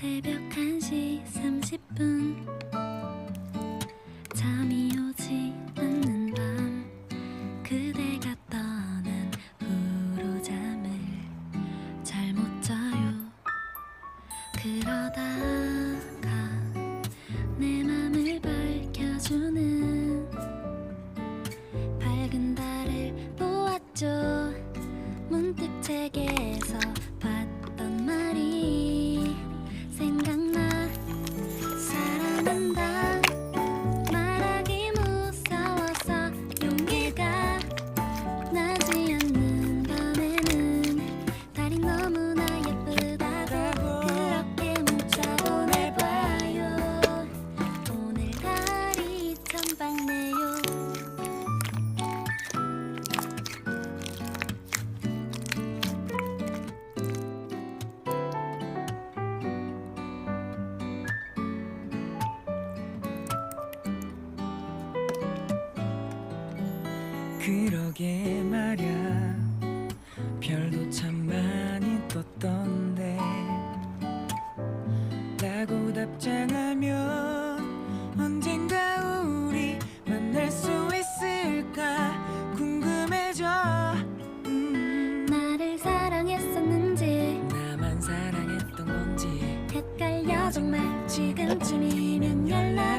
새벽 1시 30분. 잠이 오지 않는 밤 그대가 떠난 후로 잠을 잘 못 자요. 그러다가 내 맘을 밝혀주는 밝은 달을 보았죠. 문득 책에서 그러게 말야. 별도 참 많이 떴던데. 라고 답장하면 언젠가 우리 만날 수 있을까 궁금해져. 음, 나를 사랑했었는지 나만 사랑했던 건지. 헷갈려 정말 지금쯤이면 연락